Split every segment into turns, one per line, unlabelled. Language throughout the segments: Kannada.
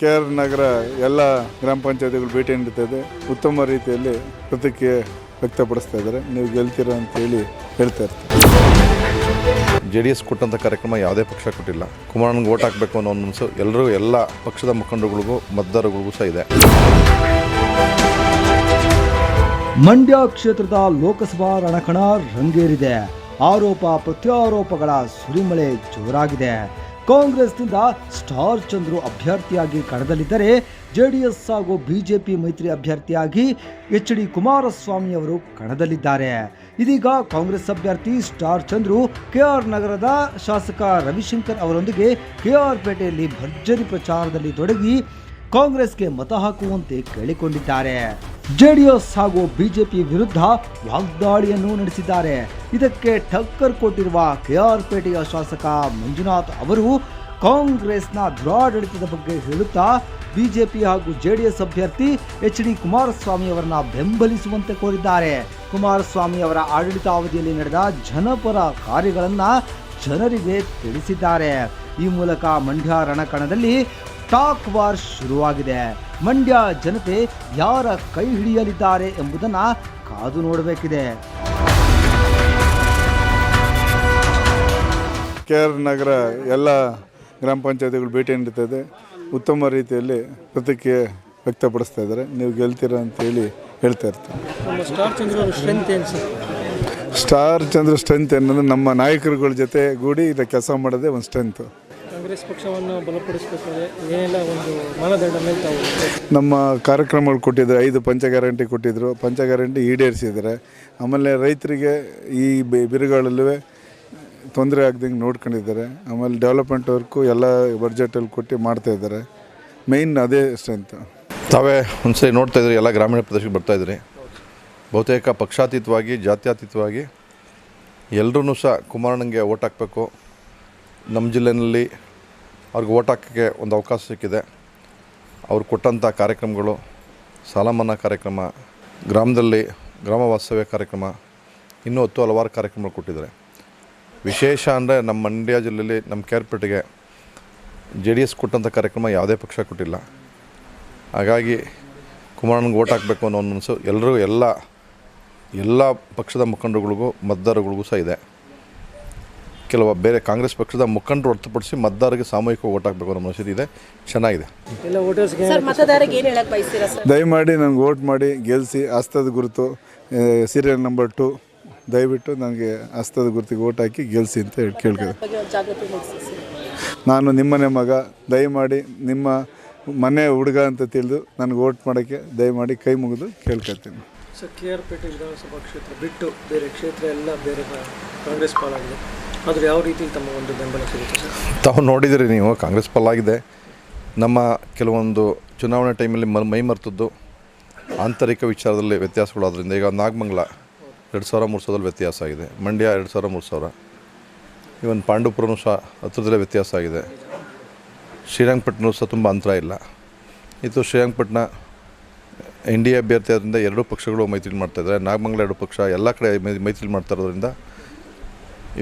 ಕೆ ಆರ್ ನಗರ ಎಲ್ಲ ಗ್ರಾಮ ಪಂಚಾಯತಿಗಳು ಭೇಟಿ ನೀಡುತ್ತದೆ. ಉತ್ತಮ ರೀತಿಯಲ್ಲಿ ಪ್ರತಿಕ್ರಿಯೆ ವ್ಯಕ್ತಪಡಿಸ್ತಾ ಇದ್ದಾರೆ. ನೀವು ಗೆಲ್ತೀರಾ ಅಂತ ಹೇಳಿ ಹೇಳ್ತಾ ಇರ್ತೀವಿ.
ಜೆ ಡಿ ಎಸ್ ಕೊಟ್ಟಂಥ ಕಾರ್ಯಕ್ರಮ ಯಾವುದೇ ಪಕ್ಷ ಕೊಟ್ಟಿಲ್ಲ. ಕುಮಾರನಿಗೆ ಓಟ್ ಹಾಕಬೇಕು ಅನ್ನೋ ಒಂದು ಮನಸ್ಸು ಎಲ್ಲರೂ ಎಲ್ಲ ಪಕ್ಷದ ಮುಖಂಡರುಗಳಿಗೂ ಮತದಾರಗಳಿಗೂ ಸಹ ಇದೆ.
ಮಂಡ್ಯ ಕ್ಷೇತ್ರದ ಲೋಕಸಭಾ ರಣಕಣ ರಂಗೇರಿದೆ. ಆರೋಪ ಪ್ರತ್ಯಾರೋಪಗಳ ಸುರಿಮಳೆ ಜೋರಾಗಿದೆ. ಕಾಂಗ್ರೆಸ್ನಿಂದ ಸ್ಟಾರ್ ಚಂದ್ರು ಅಭ್ಯರ್ಥಿಯಾಗಿ ಕಣದಲ್ಲಿದ್ದರೆ ಜೆಡಿಎಸ್ ಹಾಗೂ ಬಿಜೆಪಿ ಮೈತ್ರಿ ಅಭ್ಯರ್ಥಿಯಾಗಿ ಎಚ್ ಡಿ ಕುಮಾರಸ್ವಾಮಿ ಅವರು ಕಣದಲ್ಲಿದ್ದಾರೆ. ಇದೀಗ ಕಾಂಗ್ರೆಸ್ ಅಭ್ಯರ್ಥಿ ಸ್ಟಾರ್ ಚಂದ್ರು ಕೆಆರ್ ನಗರದ ಶಾಸಕ ರವಿಶಂಕರ್ ಅವರೊಂದಿಗೆ ಕೆಆರ್ ಪೇಟೆಯಲ್ಲಿ ಭರ್ಜರಿ ಪ್ರಚಾರದಲ್ಲಿ ತೊಡಗಿ ಕಾಂಗ್ರೆಸ್ಗೆ ಮತ ಹಾಕುವಂತೆ ಕೇಳಿಕೊಂಡಿದ್ದಾರೆ. ಜೆಡಿಎಸ್ ಹಾಗೂ ಬಿಜೆಪಿ ವಿರುದ್ಧ ವಾಗ್ದಾಳಿಯನ್ನು ನಡೆಸಿದ್ದಾರೆ. ಇದಕ್ಕೆ ಟಕ್ಕರ್ ಕೊಟ್ಟಿರುವ ಕೆಆರ್ ಪೇಟೆಯ ಶಾಸಕ ಮಂಜುನಾಥ್ ಅವರು ಕಾಂಗ್ರೆಸ್ನ ದುರಾಡಳಿತದ ಬಗ್ಗೆ ಹೇಳುತ್ತಾ, ಬಿಜೆಪಿ ಹಾಗೂ ಜೆಡಿಎಸ್ ಅಭ್ಯರ್ಥಿ ಎಚ್ ಡಿ ಕುಮಾರಸ್ವಾಮಿ ಅವರನ್ನ ಬೆಂಬಲಿಸುವಂತೆ ಕೋರಿದ್ದಾರೆ. ಕುಮಾರಸ್ವಾಮಿ ಅವರ ಆಡಳಿತಾವಧಿಯಲ್ಲಿ ನಡೆದ ಜನಪರ ಕಾರ್ಯಗಳನ್ನು ಜನರಿಗೆ ತಿಳಿಸಿದ್ದಾರೆ. ಈ ಮೂಲಕ ಮಂಡ್ಯ ರಣಕಣದಲ್ಲಿ ಟಾಕ್ ವಾರ್ ಶುರುವಾಗಿದೆ. ಮಂಡ್ಯ ಜನತೆ ಯಾರ ಕೈ ಹಿಡಿಯಲಿದ್ದಾರೆ ಎಂಬುದನ್ನ ಕಾದು ನೋಡಬೇಕಿದೆ.
ಕೆ ಆರ್ ನಗರ ಎಲ್ಲ ಗ್ರಾಮ ಪಂಚಾಯತಿಗಳು ಭೇಟಿ ನೀಡುತ್ತದೆ. ಉತ್ತಮ ರೀತಿಯಲ್ಲಿ ಪ್ರತಿಕ್ರಿಯೆ ವ್ಯಕ್ತಪಡಿಸ್ತಾ ಇದ್ದಾರೆ. ನೀವು ಗೆಲ್ತೀರಾ ಅಂತ ಹೇಳಿ ಹೇಳ್ತಾ ಇರ್ತಾರೆ
ಸ್ಟಾರ್ ಚಂದ್ರ ಅವ್ರ ಸ್ಟ್ರೆಂತ್ ಏನು
ಸ್ಟಾರ್ ಚಂದ್ರ ಸ್ಟ್ರೆಂತ್ ಏನಂದ್ರೆ ನಮ್ಮ ನಾಯಕರುಗಳ ಜೊತೆ ಗೂಡಿ ಇದು ಕೆಲಸ ಮಾಡೋದೇ ಒಂದು ಸ್ಟ್ರೆಂತು
ಕಾಂಗ್ರೆಸ್ ಪಕ್ಷವನ್ನು ಬಲಪಡಿಸಬೇಕಾದ್ರೆ ಏನೆಲ್ಲ ಒಂದು ಮಾನದಂಡ ಮೇಲೆ ತಾವು
ನಮ್ಮ ಕಾರ್ಯಕ್ರಮಗಳು ಕೊಟ್ಟಿದ್ದಾರೆ ಐದು ಪಂಚ ಗ್ಯಾರಂಟಿ ಕೊಟ್ಟಿದ್ದರು ಪಂಚ ಗ್ಯಾರಂಟಿ ಈಡೇರಿಸಿದ್ದಾರೆ. ಆಮೇಲೆ ರೈತರಿಗೆ ಈ ಬಿ- ಬಿರುಗಾಳಲ್ಲೂ ತೊಂದರೆ ಆಗ್ದಂಗೆ ನೋಡ್ಕೊಂಡಿದ್ದಾರೆ. ಆಮೇಲೆ ಡೆವಲಪ್ಮೆಂಟ್ ವರ್ಕು ಎಲ್ಲ ಬಡ್ಜೆಟಲ್ಲಿ ಕೊಟ್ಟು ಮಾಡ್ತಾ ಇದ್ದಾರೆ. ಮೇಯ್ನ್ ಅದೇ ಸ್ಟ್ರೆಂತ್
ತಾವೇ ಒಂದ್ಸರಿ ನೋಡ್ತಾ ಇದ್ರಿ ಎಲ್ಲ ಗ್ರಾಮೀಣ ಪ್ರದೇಶಕ್ಕೆ ಬರ್ತಾ ಇದ್ರಿ. ಬಹುತೇಕ ಪಕ್ಷಾತೀತವಾಗಿ ಜಾತ್ಯಾತೀತವಾಗಿ ಎಲ್ಲರೂ ಸಹ ಕುಮಾರಣ್ಣಂಗೆ ಓಟ್ ಹಾಕಬೇಕು. ನಮ್ಮ ಜಿಲ್ಲೆಯಲ್ಲಿ ಅವ್ರಿಗೆ ಓಟ್ ಹಾಕೋಕ್ಕೆ ಒಂದು ಅವಕಾಶ ಸಿಕ್ಕಿದೆ. ಅವ್ರು ಕೊಟ್ಟಂಥ ಕಾರ್ಯಕ್ರಮಗಳು ಸಾಲ ಮನ್ನಾ ಕಾರ್ಯಕ್ರಮ, ಗ್ರಾಮದಲ್ಲಿ ಗ್ರಾಮ ವಾಸ್ತವ್ಯ ಕಾರ್ಯಕ್ರಮ, ಇನ್ನೂ ಹತ್ತು ಹಲವಾರು ಕಾರ್ಯಕ್ರಮಗಳು ಕೊಟ್ಟಿದ್ದಾರೆ. ವಿಶೇಷ ಅಂದರೆ ನಮ್ಮ ಮಂಡ್ಯ ಜಿಲ್ಲೆಯಲ್ಲಿ ನಮ್ಮ ಕೇರ್ಪೇಟೆಗೆ ಜೆ ಡಿ ಎಸ್ ಕೊಟ್ಟಂಥ ಕಾರ್ಯಕ್ರಮ ಯಾವುದೇ ಪಕ್ಷ ಕೊಟ್ಟಿಲ್ಲ. ಹಾಗಾಗಿ ಕುಮಾರಣ್ಣಗೆ ಓಟ್ ಹಾಕಬೇಕು ಅನ್ನೋ ಒಂದು ಮನಸ್ಸು ಎಲ್ಲರೂ ಎಲ್ಲ ಎಲ್ಲ ಪಕ್ಷದ ಮುಖಂಡರುಗಳಿಗೂ ಮತದಾರರುಗಳಿಗೂ ಸಹ ಇದೆ. ಕೆಲವು ಬೇರೆ ಕಾಂಗ್ರೆಸ್ ಪಕ್ಷದ ಮುಖಂಡರು ಹೊರತುಪಡಿಸಿ ಮತದಾರರಿಗೆ ಸಾಮೂಹಿಕ ಓಟ್ ಹಾಕಬೇಕು ಅನ್ನೋ ಮನಸ್ಸಿದೆ ಇದೆ. ಚೆನ್ನಾಗಿದೆ.
ಎಲ್ಲ ವೋಟರ್ಸ್ಗೆ
ಸರ್ ಮತದಾರರಿಗೆ ಏನು ಹೇಳಕ್ ಬಯಸ್ತೀರಾ ಸರ್?
ದಯಮಾಡಿ ನನಗೆ ವೋಟ್ ಮಾಡಿ ಗೆಲ್ಲಿಸಿ ಆಸ್ತದ ಗುರುತು ಸೀರಿಯಲ್ ನಂಬರ್ ಟು ದಯವಿಟ್ಟು ನನಗೆ ಆಸ್ತದ ಗುರುತಿಗೆ ಓಟ್ ಹಾಕಿ ಗೆಲ್ಲಿಸಿ ಅಂತ ಹೇಳಿ ಕೇಳ್ಕೊಳ್ತೀನಿ ನಾನು ನಿಮ್ಮನೆ ಮಗ ದಯಮಾಡಿ ನಿಮ್ಮ ಮನೆ ಹುಡುಗ ಅಂತ ತಿಳಿದು ನನಗೆ ವೋಟ್ ಮಾಡೋಕ್ಕೆ ದಯಮಾಡಿ ಕೈ ಮುಗಿದು ಕೇಳ್ಕೊಳ್ತೀನಿ.
ಸರ್ ಕೆ ಆರ್ ಪೇಟೆ ವಿಧಾನಸಭಾ ಕ್ಷೇತ್ರ ಬಿಟ್ಟು ಬೇರೆ ಕ್ಷೇತ್ರ ಎಲ್ಲ ಬೇರೆ ಕಾಂಗ್ರೆಸ್ ಪಾಲಾಗಿದೆ. ಯಾವ ರೀತಿ ತಮ್ಮ ಒಂದು ಬೆಂಬಲ ಸಿಗುತ್ತೆ
ತಾವು ನೋಡಿದಿರಿ ನೀವು, ಕಾಂಗ್ರೆಸ್ ಪಲ್ಲಾಗಿದೆ. ನಮ್ಮ ಕೆಲವೊಂದು ಚುನಾವಣೆ ಟೈಮಲ್ಲಿ ಮ ಮೈ ಮರ್ತದ್ದು ಆಂತರಿಕ ವಿಚಾರದಲ್ಲಿ ವ್ಯತ್ಯಾಸಗಳಾದ್ರಿಂದ. ಈಗ ನಾಗಮಂಗಲ ಎರಡು ಸಾವಿರ ಮೂರು ಸಾವಿರದಲ್ಲಿ ವ್ಯತ್ಯಾಸ ಆಗಿದೆ. ಮಂಡ್ಯ ಎರಡು ಸಾವಿರ ಮೂರು ಸಾವಿರ. ಇವನ್ ಪಾಂಡುಪುರನೂ ಸಹ ಹತ್ರದಲ್ಲೇ ವ್ಯತ್ಯಾಸ ಆಗಿದೆ. ಶ್ರೀರಂಗಪಟ್ಟಣ ಸಹ ತುಂಬ ಅಂತರ ಇಲ್ಲ. ಇದು ಶ್ರೀರಂಗಪಟ್ಟಣ ಎನ್ ಡಿ ಎ ಅಭ್ಯರ್ಥಿ ಆದ್ದರಿಂದ ಎರಡೂ ಪಕ್ಷಗಳು ಮೈತ್ರಿ ಮಾಡ್ತಾಯಿದ್ದಾರೆ ನಾಗಮಂಗಲ ಎರಡು ಪಕ್ಷ ಎಲ್ಲ ಕಡೆ ಮೈತ್ರಿ ಮಾಡ್ತಾ ಇರೋದ್ರಿಂದ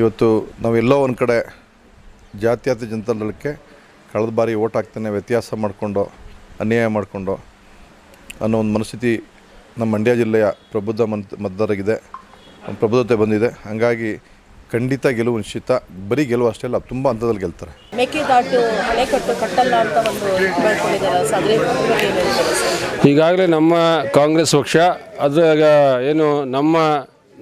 ಇವತ್ತು ನಾವೆಲ್ಲೋ ಒಂದು ಕಡೆ ಜಾತ್ಯತೀತ ಜನತಾದಳಕ್ಕೆ ಕಳೆದ ಬಾರಿ ಓಟ್ ಹಾಕ್ತಾನೆ ವ್ಯತ್ಯಾಸ ಮಾಡಿಕೊಂಡು ಅನ್ಯಾಯ ಮಾಡಿಕೊಂಡು ಅನ್ನೋ ಒಂದು ಮನಸ್ಥಿತಿ ನಮ್ಮ ಮಂಡ್ಯ ಜಿಲ್ಲೆಯ ಪ್ರಬುದ್ಧ ಮತದಾರರಿಗಿದೆ. ಮತದಾರರಿಗೆ ಪ್ರಬುದ್ಧತೆ ಬಂದಿದೆ. ಹಾಗಾಗಿ ಖಂಡಿತ ಗೆಲುವು ನಿಶ್ಚಿತ. ಬರೀ ಗೆಲುವು ಅಷ್ಟೇ ಅಲ್ಲ ತುಂಬ ಹಂತದಲ್ಲಿ ಗೆಲ್ತಾರೆ.
ಮೇಕೆದಾಟು ಅಣೆಕಟ್ಟು ಕಟ್ಟಲ್ಲ ಅಂತ ಒಂದು
ಈಗಾಗಲೇ ನಮ್ಮ ಕಾಂಗ್ರೆಸ್ ಪಕ್ಷ ಅದ್ರಾಗ ಏನು ನಮ್ಮ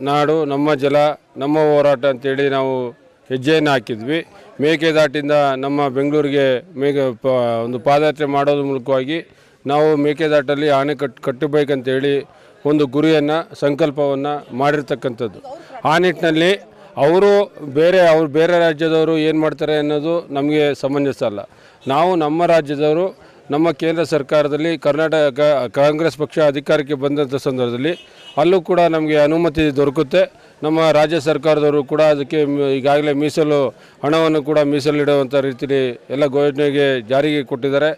ನಾಡು, ನಮ್ಮ ಜಲ, ನಮ್ಮ ಹೋರಾಟ ಅಂತೇಳಿ ನಾವು ಹೆಜ್ಜೆಯನ್ನು ಹಾಕಿದ್ವಿ. ಮೇಕೆದಾಟಿಂದ ನಮ್ಮ ಬೆಂಗಳೂರಿಗೆ ಮೇಕೆ ಪ, ಒಂದು ಪಾದಯಾತ್ರೆ ಮಾಡೋದ್ರ ಮೂಲಕವಾಗಿ ನಾವು ಮೇಕೆದಾಟಲ್ಲಿ ಆಣೆಕಟ್ಟು ಕಟ್ಟಬೇಕಂತೇಳಿ ಒಂದು ಗುರಿಯನ್ನು, ಸಂಕಲ್ಪವನ್ನು ಮಾಡಿರ್ತಕ್ಕಂಥದ್ದು. ಆ ನಿಟ್ಟಿನಲ್ಲಿ ಅವರು ಬೇರೆ, ಅವ್ರು ಬೇರೆ ರಾಜ್ಯದವರು ಏನು ಮಾಡ್ತಾರೆ ಅನ್ನೋದು ನಮಗೆ ಸಮಂಜಸ ಅಲ್ಲ. ನಾವು ನಮ್ಮ ರಾಜ್ಯದವರು ನಮ್ಮ ಕೇಂದ್ರ ಸರ್ಕಾರದಲ್ಲಿ ಕರ್ನಾಟಕ ಕಾಂಗ್ರೆಸ್ ಪಕ್ಷ ಅಧಿಕಾರಕ್ಕೆ ಬಂದಂಥ ಸಂದರ್ಭದಲ್ಲಿ ಅಲ್ಲೂ ಕೂಡ ನಮಗೆ ಅನುಮತಿ ದೊರಕುತ್ತೆ. ನಮ್ಮ ರಾಜ್ಯ ಸರ್ಕಾರದವರು ಕೂಡ ಅದಕ್ಕೆ ಈಗಾಗಲೇ ಮೀಸಲು ಹಣವನ್ನು ಕೂಡ ಮೀಸಲಿಡುವಂಥ ರೀತಿಯಲ್ಲಿ ಎಲ್ಲ ಯೋಜನೆಗೆ ಜಾರಿಗೆ ಕೊಟ್ಟಿದ್ದಾರೆ.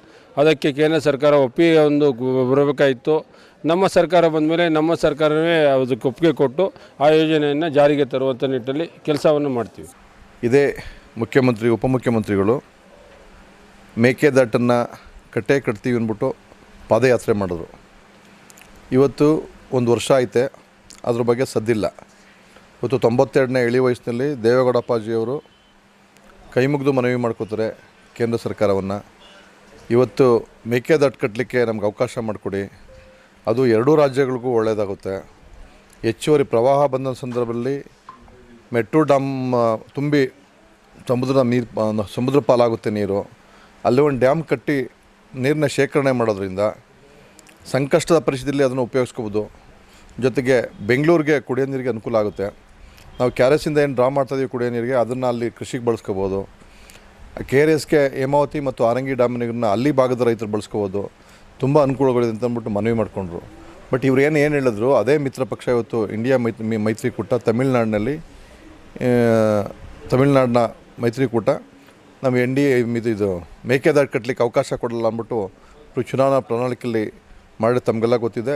ಅದಕ್ಕೆ ಕೇಂದ್ರ ಸರ್ಕಾರ ಒಪ್ಪಿಗೆ ಒಂದು ಬರಬೇಕಾಯಿತು. ನಮ್ಮ ಸರ್ಕಾರ ಬಂದ ಮೇಲೆ ನಮ್ಮ ಸರ್ಕಾರವೇ ಅದಕ್ಕೆ ಒಪ್ಪಿಗೆ ಕೊಟ್ಟು ಆ ಯೋಜನೆಯನ್ನು ಜಾರಿಗೆ ತರುವಂಥ ನಿಟ್ಟಲ್ಲಿ ಕೆಲಸವನ್ನು ಮಾಡ್ತೀವಿ.
ಇದೇ ಮುಖ್ಯಮಂತ್ರಿ, ಉಪಮುಖ್ಯಮಂತ್ರಿಗಳು ಮೇಕೆದಾಟನ್ನು ಕಟ್ಟೆ ಕಟ್ತೀವಿ ಅಂದ್ಬಿಟ್ಟು ಪಾದಯಾತ್ರೆ ಮಾಡಿದ್ರು. ಇವತ್ತು ಒಂದು ವರ್ಷ ಐತೆ, ಅದ್ರ ಬಗ್ಗೆ ಸದ್ದಿಲ್ಲ. ಇವತ್ತು ತೊಂಬತ್ತೆರಡನೇ ಎಳಿ ವಯಸ್ಸಿನಲ್ಲಿ ದೇವೇಗೌಡಪ್ಪಾಜಿಯವರು ಕೈ ಮುಗಿದು ಮನವಿ ಮಾಡ್ಕೋತಾರೆ ಕೇಂದ್ರ ಸರ್ಕಾರವನ್ನು. ಇವತ್ತು ಮೇಕೆದಾಟು ಕಟ್ಟಲಿಕ್ಕೆ ನಮ್ಗೆ ಅವಕಾಶ ಮಾಡಿಕೊಡಿ. ಅದು ಎರಡೂ ರಾಜ್ಯಗಳಿಗೂ ಒಳ್ಳೆಯದಾಗುತ್ತೆ ಹೆಚ್ಚುವರಿ ಪ್ರವಾಹ ಬಂದ ಸಂದರ್ಭದಲ್ಲಿ ಮೆಟ್ರೋ ಡ್ಯಾಮ್ ತುಂಬಿ ಸಮುದ್ರದ ನೀರು ಸಮುದ್ರ ಪಾಲಾಗುತ್ತೆ ನೀರು. ಅಲ್ಲಿ ಒಂದು ಡ್ಯಾಮ್ ಕಟ್ಟಿ ನೀರನ್ನ ಶೇಖರಣೆ ಮಾಡೋದ್ರಿಂದ ಸಂಕಷ್ಟದ ಪರಿಸ್ಥಿತಿಯಲ್ಲಿ ಅದನ್ನು ಉಪಯೋಗಿಸ್ಕೋಬೋದು. ಜೊತೆಗೆ ಬೆಂಗಳೂರಿಗೆ ಕುಡಿಯೋ ನೀರಿಗೆ ಅನುಕೂಲ ಆಗುತ್ತೆ. ನಾವು ಕೆ ಆರ್ ಎಸ್ಸಿಂದ ಏನು ಡ್ರಾ ಮಾಡ್ತಾಯಿದ್ದೀವಿ ಕುಡಿಯೋ ನೀರಿಗೆ, ಅದನ್ನು ಅಲ್ಲಿ ಕೃಷಿಗೆ ಬಳಸ್ಕೋಬೋದು. ಕೆ ಆರ್ ಎಸ್ಗೆ ಹೇಮಾವತಿ ಮತ್ತು ಆರಂಗಿ ಡ್ಯಾಮ್ ನೀರನ್ನ ಅಲ್ಲಿ ಭಾಗದ ರೈತರು ಬಳಸ್ಕೋಬೋದು. ತುಂಬ ಅನುಕೂಲಗಳಿದೆ ಅಂತ ಅಂದ್ಬಿಟ್ಟು ಮನವಿ ಮಾಡಿಕೊಂಡ್ರು. ಬಟ್ ಇವ್ರು ಏನು ಏನು ಹೇಳಿದ್ರು, ಅದೇ ಮಿತ್ರ ಪಕ್ಷ ಇವತ್ತು ಇಂಡಿಯಾ ಮೈತ್ರಿ ಮೈತ್ರಿಕೂಟ ತಮಿಳ್ನಾಡಿನಲ್ಲಿ ತಮಿಳ್ನಾಡಿನ ಮೈತ್ರಿಕೂಟ ನಮ್ಮ ಎನ್ ಡಿ ಇದು ಇದು ಮೇಕೆದಾಟು ಕಟ್ಟಲಿಕ್ಕೆ ಅವಕಾಶ ಕೊಡಲ್ಲ ಅಂದ್ಬಿಟ್ಟು ಚುನಾವಣಾ ಪ್ರಣಾಳಿಕೆಯಲ್ಲಿ ಮಾಡಿ ತಮಗೆಲ್ಲ ಗೊತ್ತಿದೆ.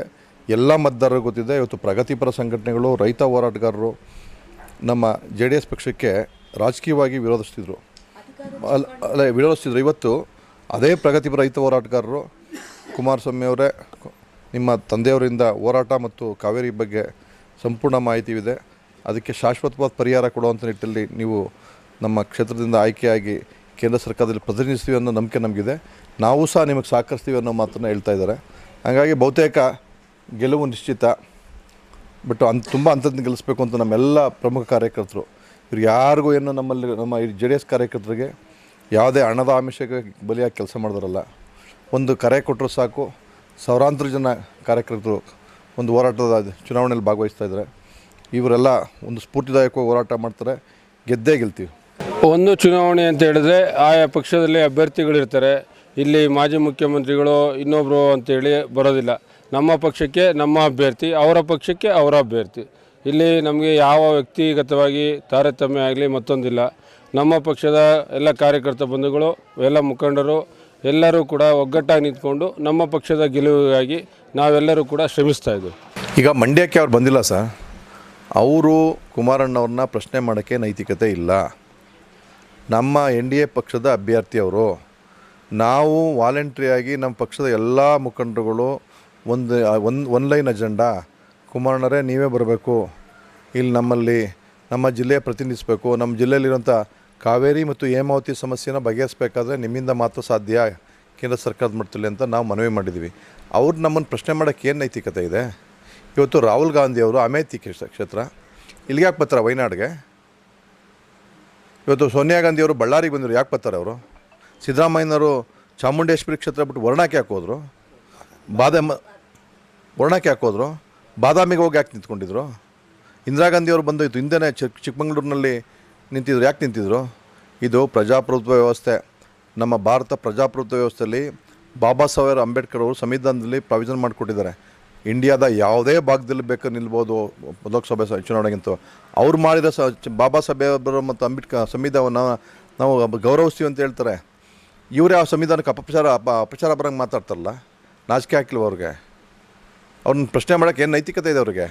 ಎಲ್ಲ ಮತದಾರರು ಗೊತ್ತಿದೆ. ಇವತ್ತು ಪ್ರಗತಿಪರ ಸಂಘಟನೆಗಳು, ರೈತ ಹೋರಾಟಗಾರರು ನಮ್ಮ ಜೆ ಡಿ ಎಸ್ ಪಕ್ಷಕ್ಕೆ ರಾಜಕೀಯವಾಗಿ ವಿರೋಧಿಸ್ತಿದ್ರು. ಅಲ್ಲ ಅಲ್ಲ ವಿರೋಧಿಸ್ತಿದ್ರು. ಇವತ್ತು ಅದೇ ಪ್ರಗತಿಪರ ರೈತ ಹೋರಾಟಗಾರರು ಕುಮಾರಸ್ವಾಮಿ ಅವರೇ, ನಿಮ್ಮ ತಂದೆಯವರಿಂದ ಹೋರಾಟ ಮತ್ತು ಕಾವೇರಿ ಬಗ್ಗೆ ಸಂಪೂರ್ಣ ಮಾಹಿತಿ ಇದೆ ಅದಕ್ಕೆ ಶಾಶ್ವತವಾದ ಪರಿಹಾರ ಕೊಡುವಂಥ ನಿಟ್ಟಲ್ಲಿ ನೀವು ನಮ್ಮ ಕ್ಷೇತ್ರದಿಂದ ಆಯ್ಕೆಯಾಗಿ ಕೇಂದ್ರ ಸರ್ಕಾರದಲ್ಲಿ ಪ್ರತಿನಿಧಿಸ್ತೀವಿ ಅನ್ನೋ ನಂಬಿಕೆ ನಮಗಿದೆ. ನಾವು ಸಹ ನಿಮಗೆ ಸಹಕರಿಸ್ತೀವಿ ಅನ್ನೋ ಮಾತನ್ನು ಹೇಳ್ತಾ ಇದ್ದಾರೆ. ಹಾಗಾಗಿ ಬಹುತೇಕ ಗೆಲುವು ನಿಶ್ಚಿತ. ಬಟ್ ಅಂತ ತುಂಬ ಅಂತದ್ದು ಗೆಲ್ಲಿಸ್ಬೇಕು ಅಂತ ನಮ್ಮೆಲ್ಲ ಪ್ರಮುಖ ಕಾರ್ಯಕರ್ತರು. ಇವ್ರು ಯಾರಿಗೂ ಏನು ನಮ್ಮಲ್ಲಿ ನಮ್ಮ ಜೆ ಡಿ ಎಸ್ ಕಾರ್ಯಕರ್ತರಿಗೆ ಯಾವುದೇ ಹಣದ ಆಮಿಷಕ್ಕೆ ಬಲಿಯಾಗಿ ಕೆಲಸ ಮಾಡಿದ್ರಲ್ಲ. ಒಂದು ಕರೆ ಕೊಟ್ಟರು ಸಾಕು. ಸಾವಿರಾಂತರ ಜನ ಕಾರ್ಯಕರ್ತರು ಒಂದು ಹೋರಾಟದ ಚುನಾವಣೆಯಲ್ಲಿ ಭಾಗವಹಿಸ್ತಾ ಇದ್ದಾರೆ. ಇವರೆಲ್ಲ ಒಂದು ಸ್ಫೂರ್ತಿದಾಯಕವಾಗಿ ಹೋರಾಟ ಮಾಡ್ತಾರೆ. ಗೆದ್ದೇ ಗೆಲ್ತೀವಿ.
ಒಂದು ಚುನಾವಣೆ ಅಂತ ಹೇಳಿದ್ರೆ ಆಯಾ ಪಕ್ಷದಲ್ಲಿ ಅಭ್ಯರ್ಥಿಗಳಿರ್ತಾರೆ. ಇಲ್ಲಿ ಮಾಜಿ ಮುಖ್ಯಮಂತ್ರಿಗಳು ಇನ್ನೊಬ್ಬರು ಅಂತೇಳಿ ಬರೋದಿಲ್ಲ. ನಮ್ಮ ಪಕ್ಷಕ್ಕೆ ನಮ್ಮ ಅಭ್ಯರ್ಥಿ, ಅವರ ಪಕ್ಷಕ್ಕೆ ಅವರ ಅಭ್ಯರ್ಥಿ. ಇಲ್ಲಿ ನಮಗೆ ಯಾವ ವ್ಯಕ್ತಿಗತವಾಗಿ ತಾರತಮ್ಯ ಆಗಲಿ ಮತ್ತೊಂದಿಲ್ಲ. ನಮ್ಮ ಪಕ್ಷದ ಎಲ್ಲ ಕಾರ್ಯಕರ್ತ ಬಂಧುಗಳು, ಎಲ್ಲ ಮುಖಂಡರು, ಎಲ್ಲರೂ ಕೂಡ ಒಗ್ಗಟ್ಟಾಗಿ ನಿಂತ್ಕೊಂಡು ನಮ್ಮ ಪಕ್ಷದ ಗೆಲುವಿಗಾಗಿ ನಾವೆಲ್ಲರೂ ಕೂಡ ಶ್ರಮಿಸ್ತಾ ಇದ್ದೀವಿ
ಈಗ ಮಂಡ್ಯಕ್ಕೆ ಅವ್ರು ಬಂದಿಲ್ಲ ಸರ್. ಅವರು ಕುಮಾರಣ್ಣವ್ರನ್ನ ಪ್ರಶ್ನೆ ಮಾಡೋಕ್ಕೆ ನೈತಿಕತೆ ಇಲ್ಲ. ನಮ್ಮ ಎನ್ ಡಿ ಎ ಪಕ್ಷದ ಅಭ್ಯರ್ಥಿಯವರು ನಾವು ವಾಲಂಟ್ರಿಯಾಗಿ ನಮ್ಮ ಪಕ್ಷದ ಎಲ್ಲ ಮುಖಂಡರುಗಳು ಒಂದು ಒಂದು ಒನ್ ಲೈನ್ ಅಜೆಂಡಾ. ಕುಮಾರಣ್ಣರೇ ನೀವೇ ಬರಬೇಕು. ಇಲ್ಲಿ ನಮ್ಮಲ್ಲಿ ನಮ್ಮ ಜಿಲ್ಲೆ ಪ್ರತಿನಿಧಿಸಬೇಕು. ನಮ್ಮ ಜಿಲ್ಲೆಯಲ್ಲಿರುವಂಥ ಕಾವೇರಿ ಮತ್ತು ಹೇಮಾವತಿ ಸಮಸ್ಯೆನ ಬಗೆಹರಿಸಬೇಕಾದ್ರೆ ನಿಮ್ಮಿಂದ ಮಾತ್ರ ಸಾಧ್ಯ ಕೇಂದ್ರ ಸರ್ಕಾರದ ಮಟ್ಟದಲ್ಲಿ ಅಂತ ನಾವು ಮನವಿ ಮಾಡಿದ್ದೀವಿ. ಅವ್ರು ನಮ್ಮನ್ನು ಪ್ರಶ್ನೆ ಮಾಡೋಕ್ಕೆ ಏನು ನೈತಿಕತೆ ಇದೆ? ಇವತ್ತು ರಾಹುಲ್ ಗಾಂಧಿ ಅವರು ಅಮೇಥಿ ಕ್ಷೇತ್ರ- ಇಲ್ಲಿಗೆ ಯಾಕೆ ವಯನಾಡ್ಗೆ ಇವತ್ತು ಸೋನಿಯಾ ಗಾಂಧಿ ಅವರು ಬಳ್ಳಾರಿಗೆ ಬಂದರು ಯಾಕೆ ಬರ್ತಾರೆ ಅವರು? ಸಿದ್ದರಾಮಯ್ಯನವರು ಚಾಮುಂಡೇಶ್ವರಿ ಕ್ಷೇತ್ರ ಬಿಟ್ಟು ವರ್ಣಕ್ಕೆ ಹಾಕೋದ್ರು ಬಾದಾಮ ವರ್ಣಕ್ಕೆ ಹಾಕೋದ್ರು ಬಾದಾಮಿಗೆ ಹೋಗಿ ಯಾಕೆ ನಿಂತ್ಕೊಂಡಿದ್ರು? ಇಂದಿರಾ ಗಾಂಧಿ ಅವರು ಇದು ಹಿಂದೆನೇ ಚಿಕ್ ಚಿಕ್ಕಮಂಗ್ಳೂರಿನಲ್ಲಿ ನಿಂತಿದ್ರು. ಯಾಕೆ ನಿಂತಿದ್ರು? ಇದು ಪ್ರಜಾಪ್ರಭುತ್ವ ವ್ಯವಸ್ಥೆ. ನಮ್ಮ ಭಾರತ ಪ್ರಜಾಪ್ರಭುತ್ವ ವ್ಯವಸ್ಥೆಯಲ್ಲಿ ಬಾಬಾ ಸಾಹೇಬ್ ಅಂಬೇಡ್ಕರ್ ಅವರು ಸಂವಿಧಾನದಲ್ಲಿ ಪ್ರಾವಿಷನ್ ಮಾಡಿಕೊಟ್ಟಿದ್ದಾರೆ. ಇಂಡಿಯಾದ ಯಾವುದೇ ಭಾಗದಲ್ಲಿ ಬೇಕು ನಿಲ್ಬೋದು ಲೋಕಸಭೆ ಚುನಾವಣೆಗಿಂತ ಅವ್ರು ಮಾಡಿದ ಸ ಬಾಬಾ ಸಾಹೇಬರು ಮತ್ತು ಅಂಬೇಡ್ಕರ್ ಸಂವಿಧಾನವನ್ನು ನಾವು ಗೌರವಿಸ್ತೀವಿ ಅಂತ ಹೇಳ್ತಾರೆ. ಇವರೇ ಆ ಸಂವಿಧಾನಕ್ಕೆ ಅಪಪ್ರಚಾರ, ಅಪ ಅಪಚಾರ ಬರಂಗೆ ಮಾತಾಡ್ತಾರಲ್ಲ, ನಾಚಿಕೆ ಹಾಕಿಲ್ವ ಅವ್ರಿಗೆ? ಅವ್ರನ್ನ ಪ್ರಶ್ನೆ ಮಾಡೋಕ್ಕೆ ಏನು ನೈತಿಕತೆ ಇದೆ ಅವ್ರಿಗೆ?